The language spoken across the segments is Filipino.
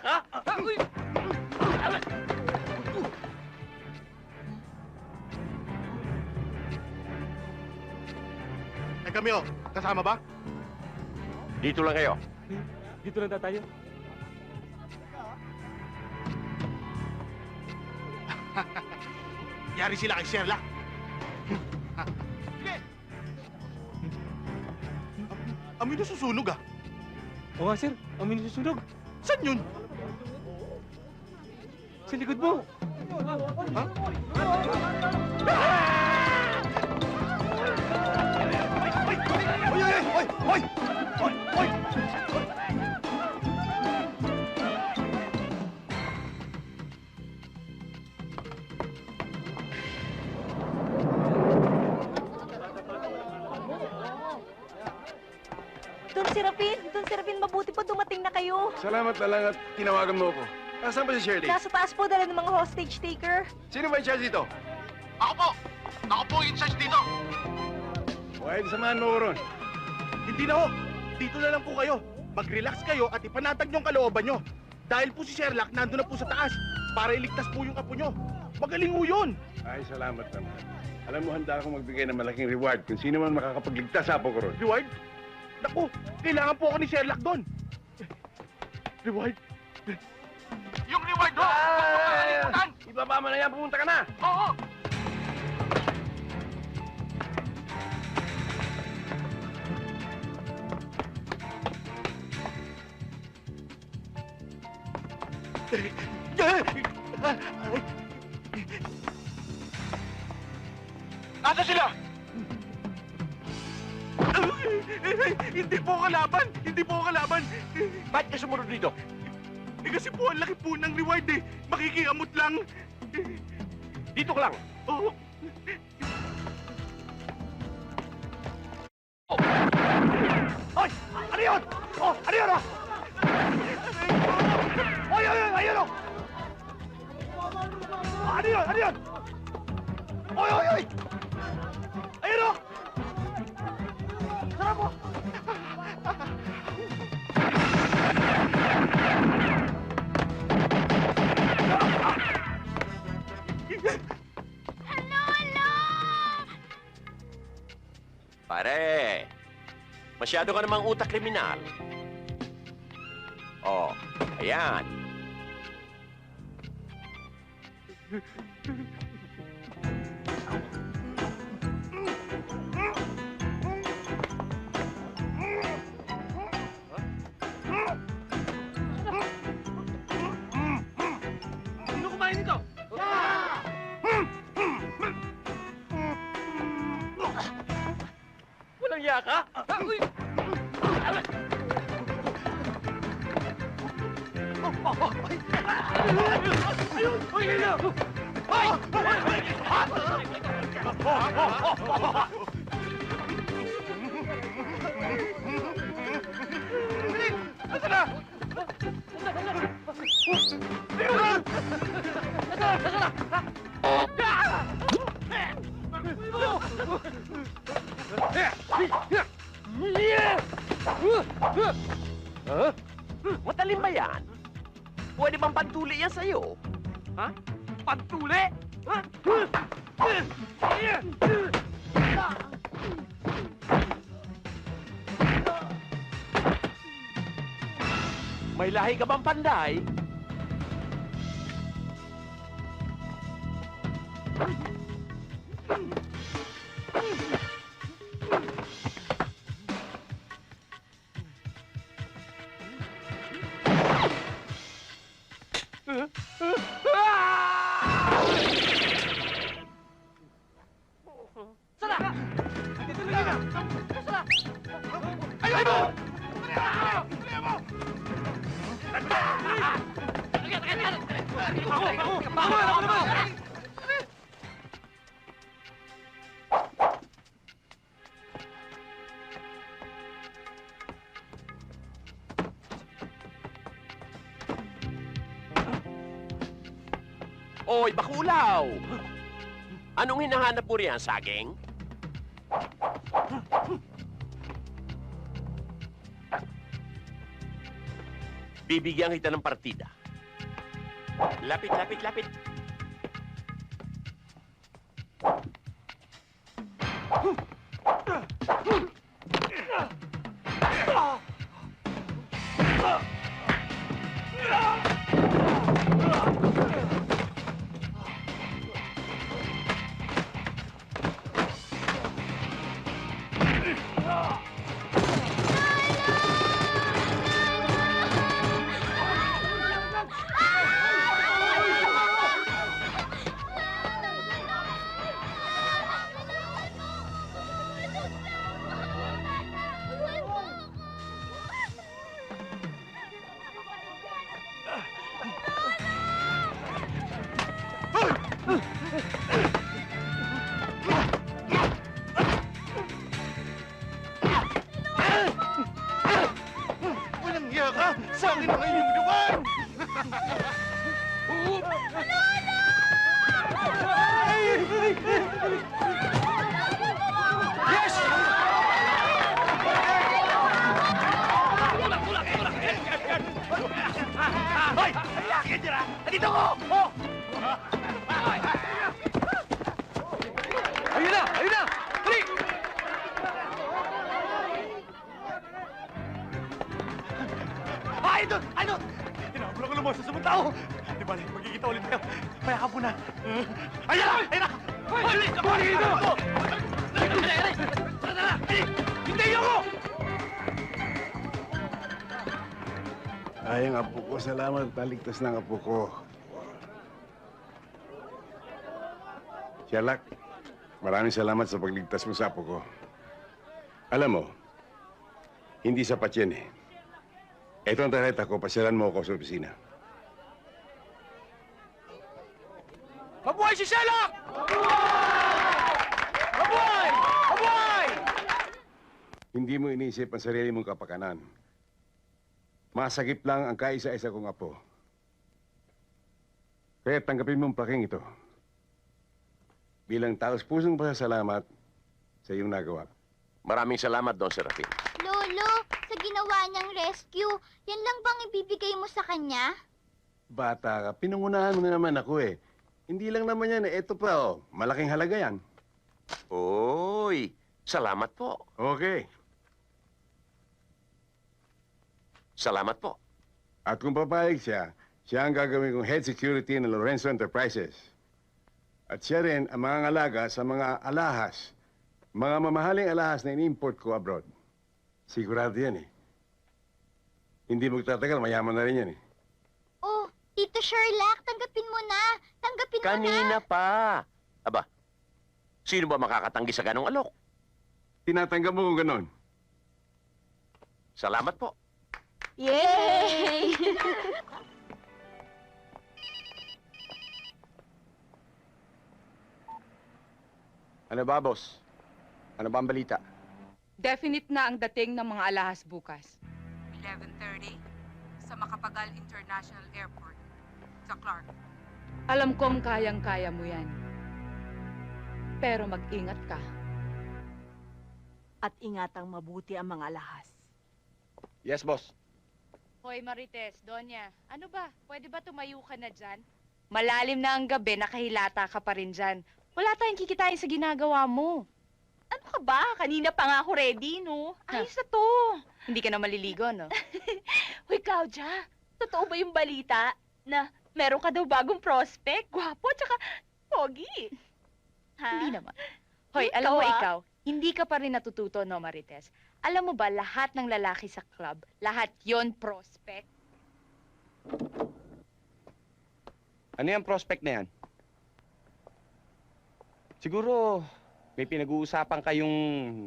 ka? Uy! Eh kami oh, kasama ba? Dito lang kayo. Dito lang tayo. Yari sila kay Sherlock. Amoy na susunog ah. Oo nga, sir. Ang mini susunog. Saan yun? Sa likod mo. Oy, oy, oy, oy, oy, oy. Don Serapin, Don Serapin, mabuti po dumating na kayo. Salamat na lang at tinawagan mo ako. Nasaan ba si Shirley? Nasa taas po dala ng mga hostage taker. Sino ba in charge dito? Ako po. Ako po in charge dito. Huwag samahan mo ko ron. Hindi na ho. Dito na lang po kayo. Mag-relax kayo at ipanatag yung kalooban nyo. Dahil po si Sherlock nandun na po sa taas para iligtas po yung apo nyo. Magaling ho yun. Ay, salamat naman. Alam mo, handa akong magbigay ng malaking reward kung sino man makakapagligtas sa apo ko ron. Reward? Naku, kailangan po ako ni Sherlock doon. Reward? Yung reward ho! Ah! Ibaba mo na yan, pumunta ka na! Oo! Nasa sila? Hindi po kalaban! Hindi po kalaban! Ba't ka sumunod dito? Eh kasi po ang laki po ng reward eh. Makikiamot lang. Dito ka lang. Oh. Hoy! Ano yun? Oh, ano yun? Oh? Oy, oy, oy, ayun oh! Oh, Ano yun? Ano yun? Oy, oy, oy! Ayun oh! Sarap mo! Pare, masyado ka namang utak kriminal. Oh, ayan. Huh? Matalim ba yan? Pwede bang pantuli yan sa'yo? Ha? Pantuli? May lahi ka bang panday? Oy, bakulaw! Anong hinahanap mo riyan, saging? Bibigyan kita ng partida. Lapit, lapit, lapit. Walang iya ka! Sa akin ang iyong diwan! Hoy! Ay, doon! Ano? Tinablo ko lumos sa mga tao! Di ba, magkikita ulit tayo. Mayakap mo na. Ayan na! Ayan na! Balik! Balik dito! Hindi ako! Ay, ang apo ko. Salamat. Naligtas ng apo ko. Sherlock, maraming salamat sa pagligtas mo sa apo ko. Alam mo, hindi sapat yan eh. Ito ang tarjeta ko. Pasyalan mo ako sa opisina. Mabuhay si Sherlock! Mabuhay! Mabuhay! Hindi mo inisip ang sarili mong kapakanan. Masagip lang ang kaisa-isa kong apo. Kaya tanggapin mo ang plaking ito. Bilang taos pusong pasasalamat sa iyong nagawa. Maraming salamat, Don Serafin. Ginawa niyang rescue, yan lang bang ibibigay mo sa kanya? Bata ka, pinangunahan mo na naman ako eh. Hindi lang naman yan eh. Ito pa oh, malaking halaga yan. Oy! Salamat po. Okay. Salamat po. At kung papayag siya, siya ang gagawin kong head security ng Lorenzo Enterprises. At siya rin ang mga ngalaga sa mga alahas, mga mamahaling alahas na in-import ko abroad. Sigurado yan eh. Hindi magtatagal, mayaman na rin yan eh. Oh, Tito Sherlock, tanggapin mo na. Tanggapin mo na. Kanina pa. Aba, sino ba makakatanggi sa ganong alok? Tinatanggap mo kung ganon. Salamat po. Yay! Ano ba, boss? Ano ba ang balita? Definite na ang dating ng mga alahas bukas. 11.30 sa Makapagal International Airport sa Clark. Alam kong kayang-kaya mo yan. Pero mag-ingat ka. At ingatang mabuti ang mga alahas. Yes, boss. Hoy Marites, Donya, ano ba? Pwede ba tumayo ka na dyan? Malalim na ang gabi, nakahilata ka pa rin dyan. Wala tayong kikitain sa ginagawa mo. Ano ka ba? Kanina pa nga ako ready, no? Ayos na to. Hindi ka na maliligo, no? Hoy, Claudia, totoo ba yung balita na meron ka daw bagong prospect? Gwapo, tsaka pogi. Ha? Hindi naman. Hoy, Ikaw, alam mo ah. ikaw, hindi ka pa rin natututo, no, Marites? Alam mo ba, lahat ng lalaki sa club, lahat yon prospect? Ano yung prospect na yan? Siguro, may pinag-uusapan kayong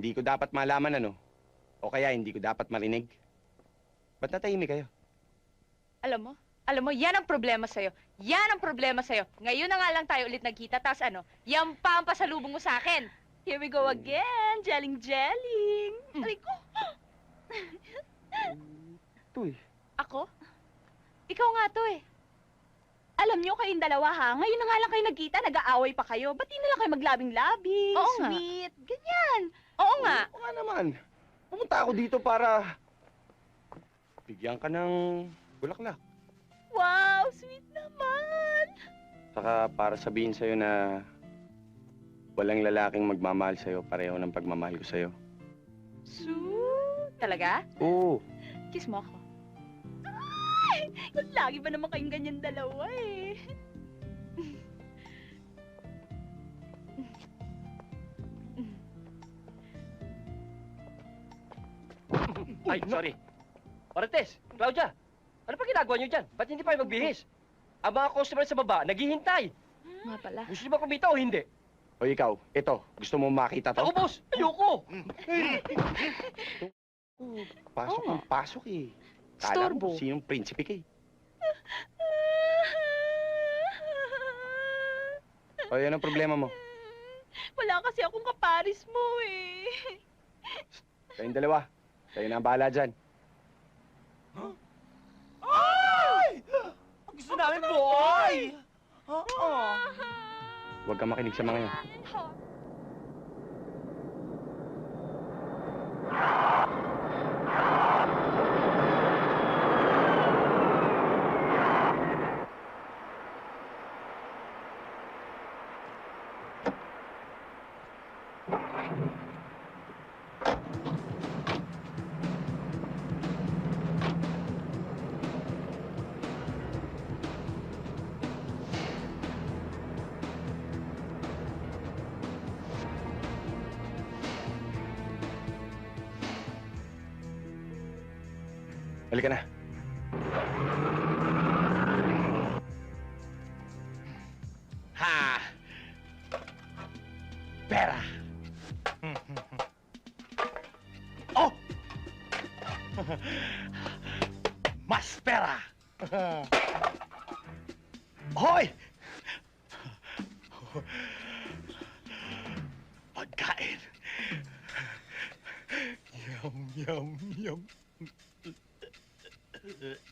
hindi ko dapat malaman, ano? O kaya hindi ko dapat marinig? Ba't natahimik kayo? Alam mo? Alam mo, yan ang problema sa'yo. Yan ang problema sa'yo. Ngayon na nga lang tayo ulit nagkita, tapos ano, yan pa ang pasalubong mo sa akin. Here we go again. Jelling-jelling. Mm. Aray ko. Ito eh. Ako? Ikaw nga to eh. Alam nyo kayong dalawa ha, ngayon na nga lang kayo nagkita, nag-aaway pa kayo. Ba't di na lang kayo maglabing-labing, Oo nga. sweet, ganyan. Oo nga. Oo nga naman. Pumunta ako dito para... Bigyan ka ng Bulaklak. Wow, sweet naman! Saka para sabihin sa'yo na walang lalaking magmamahal sa'yo pareho ng pagmamahal ko sa'yo. Su, talaga? Oo. Kiss mo ako. Lagi ba naman kayong ganyan dalawa eh? Ay, sorry. Marites, Claudia, ano pa ginagawa niyo dyan? Ba't hindi pa kayo magbihis? Ang mga customer sa baba, naghihintay. Nga pala. Gusto niyo ba kumita o hindi? O ikaw, ito, gusto mo makita to? Ako, boss! Ayoko! Pasok Oo nga. ng pasok eh. Kala Storbo. mo sinong prinsipe ka eh. O yan ang problema mo. Wala kasi akong kaparis mo eh. Kayong dalawa. Kayo na ang bahala dyan. Gusto namin, boy! Huwag kang makinig sa mga yan. Halika na. Ha! Pera! oh! Mas pera! Hoy! Pagkain! Yum, yum, yum. it.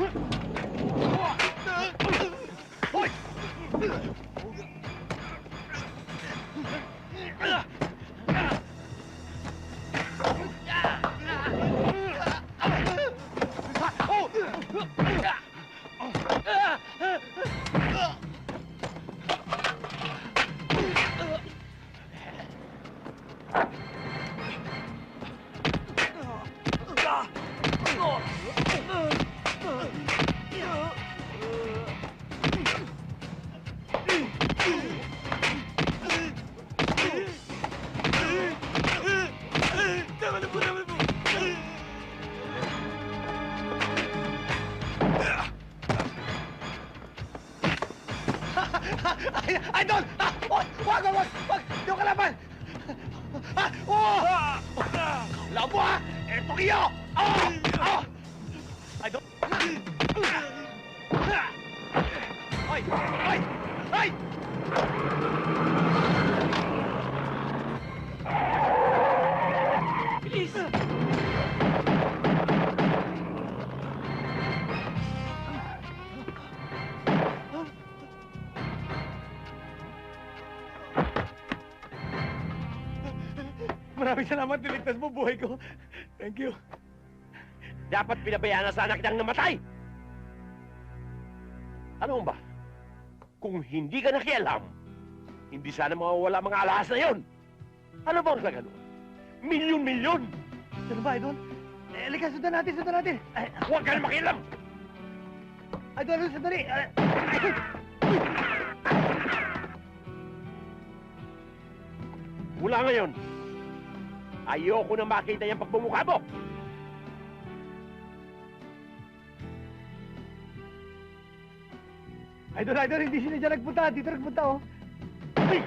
Quick! Ay! Ay! Ay! Bilis! Maraming salamat, niligtas mo buhay ko. Thank you. Dapat pinabayaan na sa anak niyang namatay! Ano ba? Kung hindi ka nakialam, hindi sana mawawala mga alahas na yon. Ano ba sa ganun? Milyon-milyon! Ano ba, Idol? Eh, halika, sundan natin, sundan natin. Ay, Huwag ka na makialam! Idol, sandali. Ay, Idol! Mula ngayon, ayoko na makita yung pagbumukha mo! Idol, Idol, hindi sila dyan nagpunta. Dito nagpunta, oh. Ay!